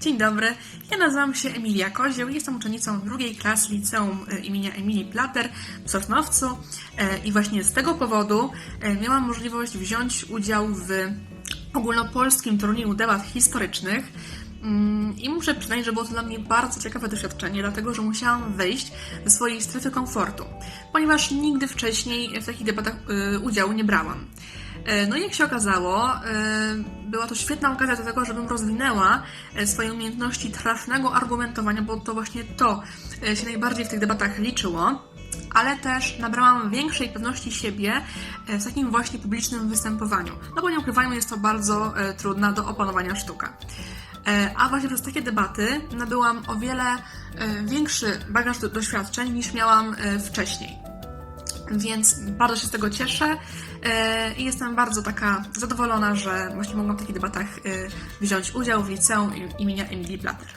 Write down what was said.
Dzień dobry, ja nazywam się Emilia Kozieł, jestem uczennicą drugiej klasy liceum e, imienia Emilii Plater w Sosnowcu e, i właśnie z tego powodu e, miałam możliwość wziąć udział w ogólnopolskim turnieju debat historycznych. Mm, I muszę przyznać, że było to dla mnie bardzo ciekawe doświadczenie, dlatego że musiałam wyjść ze swojej strefy komfortu, ponieważ nigdy wcześniej w takich debatach udziału nie brałam. E, No i jak się okazało, e, była to świetna okazja do tego, żebym rozwinęła e, swoje umiejętności trafnego argumentowania, bo to właśnie to się najbardziej w tych debatach liczyło. Ale też nabrałam większej pewności siebie w takim właśnie publicznym występowaniu. No bo nie ukrywajmy, jest to bardzo trudna do opanowania sztuka. A właśnie przez takie debaty nabyłam o wiele większy bagaż do- doświadczeń niż miałam wcześniej. Więc bardzo się z tego cieszę e, i jestem bardzo taka zadowolona, że właśnie mogłam w takich debatach e, wziąć udział w liceum im- imienia Emilii Blatter.